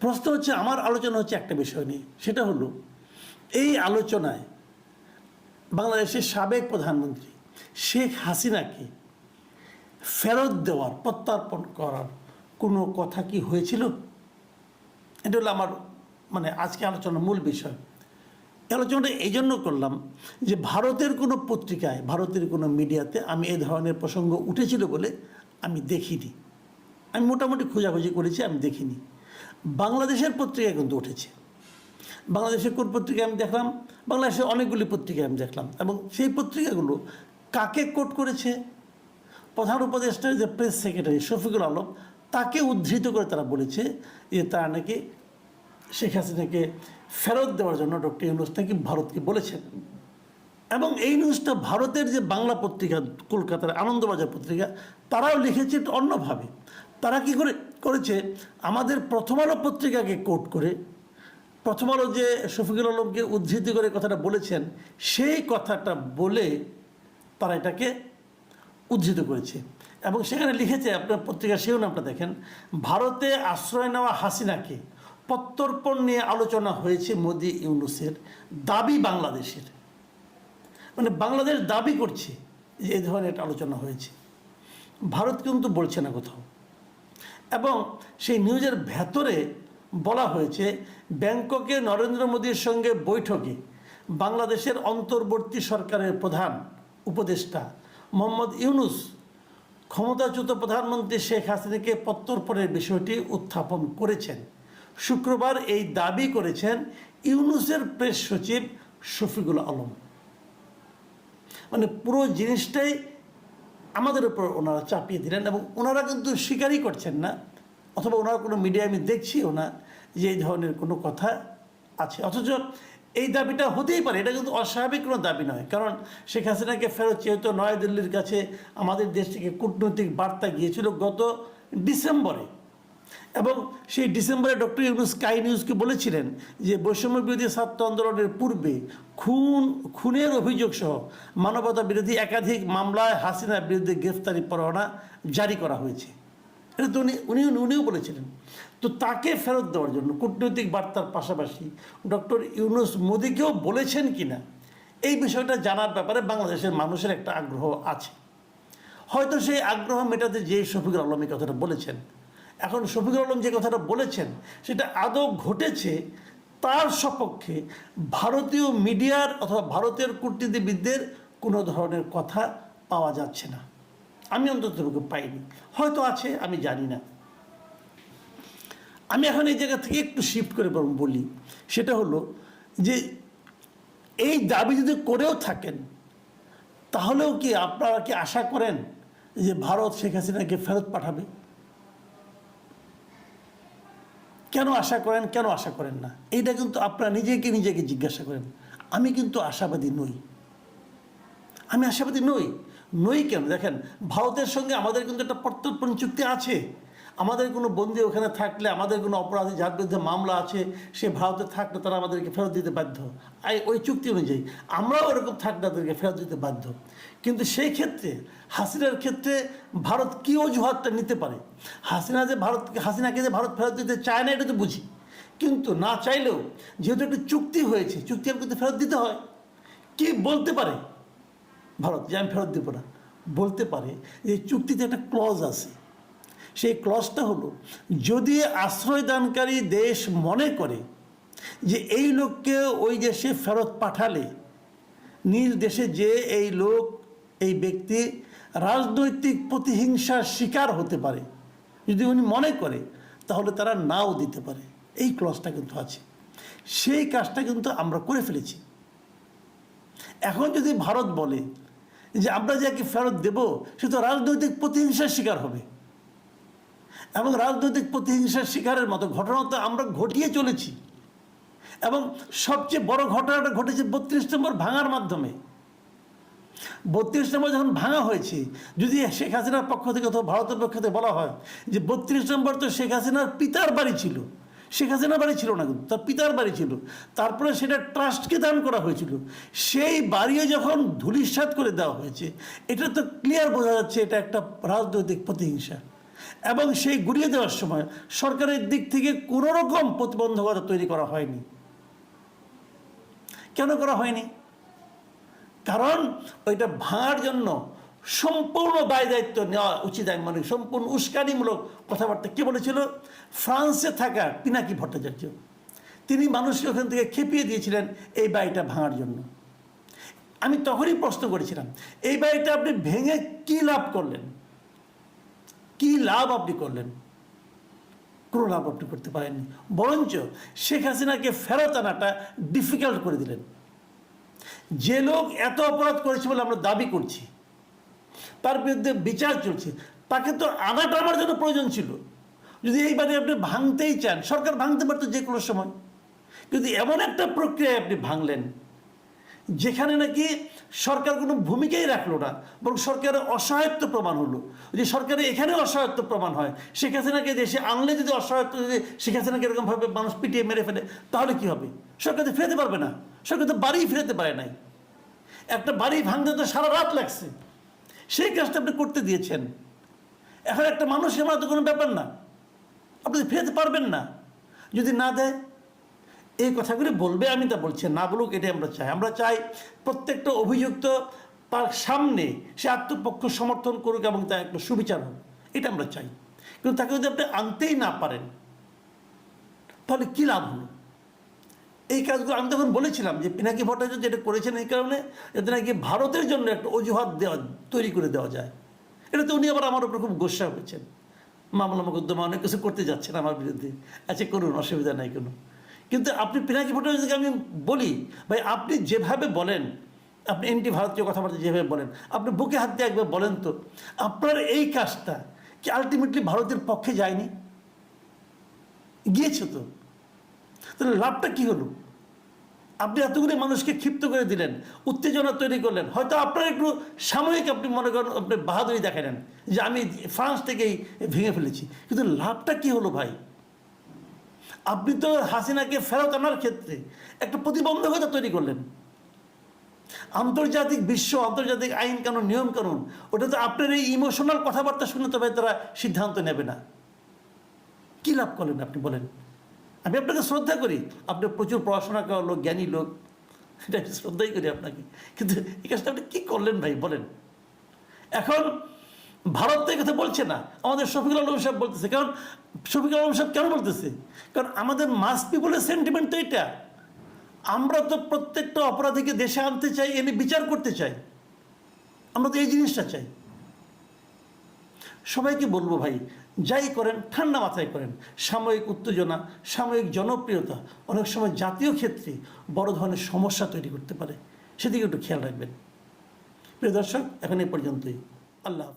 প্রশ্ন হচ্ছে, আমার আলোচনা হচ্ছে একটা বিষয় নিয়ে। সেটা হলো, এই আলোচনায় বাংলাদেশের সাবেক প্রধানমন্ত্রী শেখ হাসিনাকে ফেরত দেওয়ার, প্রত্যার্পণ করার কোনো কথা কি হয়েছিল? এটা হলো আমার মানে আজকে আলোচনার মূল বিষয়। আলোচনাটা এই জন্য করলাম যে ভারতের কোনো পত্রিকায়, ভারতের কোনো মিডিয়াতে আমি এ ধরনের প্রসঙ্গ উঠেছিল বলে আমি দেখিনি। আমি মোটামুটি খোঁজাখুঁজি করেছি, আমি দেখিনি। বাংলাদেশের পত্রিকায় কিন্তু উঠেছে। বাংলাদেশের কোন পত্রিকায় আমি দেখলাম? বাংলাদেশের অনেকগুলি পত্রিকায় আমি দেখলাম এবং সেই পত্রিকাগুলো কাকে কোট করেছে? প্রধান উপদেষ্টার যে প্রেস সেক্রেটারি শফিকুল আলম তাকে উদ্ধৃত করে তারা বলেছে যে তারা নাকি শেখ হাসিনাকে ফেরত দেওয়ার জন্য ডক্টর ইউনুস নাকি ভারতকে বলেছেন। এবং এই নিউজটা ভারতের যে বাংলা পত্রিকা, কলকাতার আনন্দবাজার পত্রিকা, তারাও লিখেছে অন্যভাবে। তারা কি করে করেছে, আমাদের প্রথম আলো পত্রিকাকে কোট করে প্রথম আলো যে শফিকুল আলমকে উদ্ধৃতি করে কথাটা বলেছেন, সেই কথাটা বলে তারা এটাকে উদ্ধৃত করেছে। এবং সেখানে লিখেছে, আপনার পত্রিকা সেও নামটা দেখেন, ভারতে আশ্রয় নেওয়া হাসিনাকে প্রত্যর্পণ নিয়ে আলোচনা হয়েছে মোদি ইউনুসের দাবি বাংলাদেশের। মানে বাংলাদেশ দাবি করছে যে এই ধরনের আলোচনা হয়েছে। ভারত কিন্তু বলছে না কোথাও। এবং সেই নিউজের ভেতরে বলা হয়েছে, ব্যাংককে নরেন্দ্র মোদীর সঙ্গে বৈঠকে বাংলাদেশের অন্তর্বর্তী সরকারের প্রধান উপদেষ্টা মোহাম্মদ ইউনুস, ক্ষমতাচ্যুত প্রধানমন্ত্রী শেখ হাসিনাকে প্রত্যর্পণের বিষয়টি উত্থাপন করেছেন। শুক্রবার এই দাবি করেছেন ইউনুসের প্রেস সচিব শফিকুল আলম। মানে পুরো জিনিসটাই আমাদের উপর ওনারা চাপিয়ে দিলেন এবং ওনারা কিন্তু স্বীকারই করছেন না, অথবা ওনারা কোনো মিডিয়া আমি দেখছিও না যে এই ধরনের কোনো কথা আছে। অথচ এই দাবিটা হতেই পারে, এটা কিন্তু অস্বাভাবিক কোনো দাবি নয়। কারণ শেখ হাসিনাকে ফেরত যেহেতু নয়াদিল্লির কাছে আমাদের দেশ থেকে কূটনৈতিক বার্তা গিয়েছিল গত ডিসেম্বরে এবং সেই ডিসেম্বরে ডক্টর ইউনুস স্কাই নিউজকে বলেছিলেন যে বৈষম্য বিরোধী ছাত্র আন্দোলনের পূর্বে খুন, খুনের অভিযোগ সহ মানবতা বিরোধী একাধিক মামলায় হাসিনার বিরুদ্ধে গ্রেফতারি পরোয়ানা জারি করা হয়েছে। এটা তো উনি উনি, উনিও বলেছিলেন। তো তাকে ফেরত দেওয়ার জন্য কূটনৈতিক বার্তার পাশাপাশি ডক্টর ইউনুস মোদীকেও বলেছেন কিনা, এই বিষয়টা জানার ব্যাপারে বাংলাদেশের মানুষের একটা আগ্রহ আছে। হয়তো সেই আগ্রহ মেটাতে যে শফিকুল আলম কথাটা বলেছেন এখন শফিকুল আলম যে কথাটা বলেছেন, সেটা আদৌ ঘটেছে? তার সপক্ষে ভারতীয় মিডিয়ার অথবা ভারতের কূটনীতিবিদদের কোনো ধরনের কথা পাওয়া যাচ্ছে না। আমি অন্ততপক্ষে পাইনি। হয়তো আছে, আমি জানি না। আমি এখন এই জায়গা থেকে একটু শিফট করে বলি, সেটা হলো যে এই দাবি যদি করেও থাকেন, তাহলেও কি আপনারা কি আশা করেন যে ভারত শেখ হাসিনাকে ফেরত পাঠাবে? কেন আশা করেন, কেন আশা করেন না? এইটা কিন্তু আপনারা নিজেকে নিজেকে জিজ্ঞাসা করেন। আমি কিন্তু আশাবাদী নই। আমি আশাবাদী নই। নই কেন? দেখেন, ভারতের সঙ্গে আমাদের কিন্তু একটা প্রত্যর্পণ চুক্তি আছে। আমাদের কোনো বন্দি ওখানে থাকলে, আমাদের কোনো অপরাধী যার বিরুদ্ধে মামলা আছে, সে ভারতে থাকলে তারা আমাদেরকে ফেরত দিতে বাধ্য। ওই চুক্তি অনুযায়ী আমরাও ওরকম থাকলে তাদেরকে ফেরত দিতে বাধ্য। কিন্তু সেই ক্ষেত্রে, হাসিনার ক্ষেত্রে ভারত কী অজুহাতটা নিতে পারে? হাসিনা যে ভারত, হাসিনাকে যে ভারত ফেরত দিতে চায় না, এটা তো বুঝি। কিন্তু না চাইলেও যেহেতু একটা চুক্তি হয়েছে, চুক্তি কিন্তু ফেরত দিতে হয়। কি বলতে পারে ভারত যে আমি ফেরত দেবো না। বলতে পারে যে চুক্তিতে একটা ক্লজ আছে। সেই ক্লসটা হলো, যদি আশ্রয়দানকারী দেশ মনে করে যে এই লোককে ওই দেশে ফেরত পাঠালে, নিজ দেশে যে এই লোক, এই ব্যক্তি রাজনৈতিক প্রতিহিংসার শিকার হতে পারে, যদি উনি মনে করে, তাহলে তারা নাও দিতে পারে। এই ক্লসটা কিন্তু আছে। সেই কাজটা কিন্তু আমরা করে ফেলেছি। এখন যদি ভারত বলে যে আমরা যাকে ফেরত দেব, সে তো রাজনৈতিক প্রতিহিংসার শিকার হবে। এবং রাজনৈতিক প্রতিহিংসার শিকারের মতো ঘটনা তো আমরা ঘটিয়ে চলেছি। এবং সবচেয়ে বড় ঘটনাটা ঘটেছে বত্রিশ নম্বর ভাঙার মাধ্যমে। বত্রিশ নম্বর যখন ভাঙা হয়েছে, যদি শেখ হাসিনার পক্ষ থেকে অথবা ভারতের পক্ষ থেকে বলা হয় যে বত্রিশ নম্বর তো শেখ হাসিনার পিতার বাড়ি ছিল, শেখ হাসিনার বাড়ি ছিল না কিন্তু, তার পিতার বাড়ি ছিল, তারপরে সেটা ট্রাস্টকে দান করা হয়েছিল, সেই বাড়িও যখন ধুলিস্বাদ করে দেওয়া হয়েছে, এটা তো ক্লিয়ার বোঝা যাচ্ছে, এটা একটা রাজনৈতিক প্রতিহিংসা। এবং সেই গুড়িয়ে দেওয়ার সময় সরকারের দিক থেকে কোনো রকম প্রতিবন্ধকতা তৈরি করা হয়নি। কেন করা হয়নি? কারণ ওইটা ভাঙার জন্য সম্পূর্ণ দায় দায়িত্ব নেওয়া উচিত আমি মনে সম্পূর্ণ উস্কানিমূলক কথাবার্তা কে বলেছিল? ফ্রান্সে থাকা পিনাকি ভট্টাচার্য। তিনি মানুষকে ওখান থেকে খেপিয়ে দিয়েছিলেন এই বাড়িটা ভাঙার জন্য। আমি তখনই প্রশ্ন করেছিলাম, এই বাড়িটা আপনি ভেঙে কি লাভ করলেন? কি লাভ আপনি করলেন? কোনো লাভ আপনি করতে পারেননি। বরঞ্চ শেখ হাসিনাকে ফেরত আনাটা ডিফিকাল্ট করে দিলেন। যে লোক এত অপরাধ করেছে বলে আমরা দাবি করছি, তার বিরুদ্ধে বিচার চলছে, তাকে তো আনাটা আমার জন্য প্রয়োজন ছিল। যদি এইবারে আপনি ভাঙতেই চান, সরকার ভাঙতে পারতো যে কোনো সময়। কিন্তু এমন একটা প্রক্রিয়ায় আপনি ভাঙলেন যেখানে নাকি সরকার কোনো ভূমিকাই রাখল না, বরং সরকারের অসহায়ত্ব প্রমাণ হলো। যে সরকারের এখানে অসহায়ত্ব প্রমাণ হয়, শেখ হাসিনাকে দেশে আনলে যদি অসহায়ত্ব যদি শেখ হাসিনাকে এরকমভাবে মানুষ পিটিয়ে মেরে ফেলে, তাহলে কি হবে? সরকার তো ফেরতে পারবে না। সরকার তো বাড়ি ফেরতে পারে নাই। একটা বাড়ি ভাঙতে তো সারা রাত লাগছে। সেই কাজটা আপনি করতে দিয়েছেন। এখন একটা মানুষ আমার তো কোনো ব্যাপার না। আপনি ফেরতে পারবেন না। যদি না দেয় এই কথাগুলি বলবে, আমি তা বলছি, না বলুক, এটাই আমরা চাই। আমরা চাই প্রত্যেকটা অভিযুক্ত তার সামনে সে আত্মপক্ষ সমর্থন করুক এবং তার একটা সুবিচার হোক, এটা আমরা চাই। কিন্তু তাকে যদি আপনি আনতেই না পারেন, তাহলে কী লাভ হলো? এই কাজগুলো, আমি তখন বলেছিলাম যে পিনাকি ভট্টাচার্য যেটা করেছেন এই কারণে যাতে নাকি ভারতের জন্য একটা অজুহাত দেওয়া, তৈরি করে দেওয়া যায়। এটা তো উনি আবার আমার উপর খুব গোসা হয়েছেন। মামলা মোকদ্দমা অনেক কিছু করতে যাচ্ছেন আমার বিরুদ্ধে। আচ্ছা করুন, অসুবিধা নাই কোনো। কিন্তু আপনি পিনাকি ভট্টাচার্যকে আমি বলি, ভাই, আপনি যেভাবে বলেন, আপনি এনটি ভারতীয় কথাবার্তা যেভাবে বলেন, আপনি বুকে হাত দিয়ে একবার বলেন তো, আপনার এই কাজটা কি আলটিমেটলি ভারতের পক্ষে যায়নি? গিয়েছে তো। তাহলে লাভটা কী হলো? আপনি এতগুলি মানুষকে ক্ষিপ্ত করে দিলেন, উত্তেজনা তৈরি করলেন, হয়তো আপনার একটু সাময়িক আপনি মনে করেন, আপনি বাহাদুরি দেখালেন যে আমি ফ্রান্স থেকেই ভেঙে ফেলেছি, কিন্তু লাভটা কি হলো ভাই? আপনি তো হাসিনাকে ফেরত আনার ক্ষেত্রে একটা প্রতিবন্ধকতা তৈরি করলেন। আন্তর্জাতিক বিশ্ব, আন্তর্জাতিক আইন কানুন, নিয়ম কানুন, ওটা তো আপনার এই ইমোশনাল কথাবার্তা শুনে তবে তারা সিদ্ধান্ত নেবে না। কী লাভ করলেন আপনি বলেন? আমি আপনাকে শ্রদ্ধা করি, আপনি প্রচুর পড়াশোনা করা লোক, জ্ঞানী লোক, এটা শ্রদ্ধাই করি আপনাকে। কিন্তু এই কাজটা আপনি কী করলেন ভাই বলেন? এখন ভারত তো কথা বলছে না। আমাদের শফিকুল আলম সাহেব বলতেছে। কারণ শফিকুল আলম সাহেব কেন বলতেছে? কারণ আমাদের মাস পিপলের সেন্টিমেন্ট তো এটা। আমরা তো প্রত্যেকটা অপরাধীকে দেশে আনতে চাই, এনে বিচার করতে চাই। আমরা তো এই জিনিসটা চাই। সবাইকে বলব ভাই, যাই করেন, ঠান্ডা মাথায় করেন। সাময়িক উত্তেজনা, সাময়িক জনপ্রিয়তা, অনেক সময় জাতীয় ক্ষেত্রে বড় ধরনের সমস্যা তৈরি করতে পারে। সেদিকে একটু খেয়াল রাখবেন। প্রিয় দর্শক, এখন এই পর্যন্তই। আল্লাহ হাফিজ।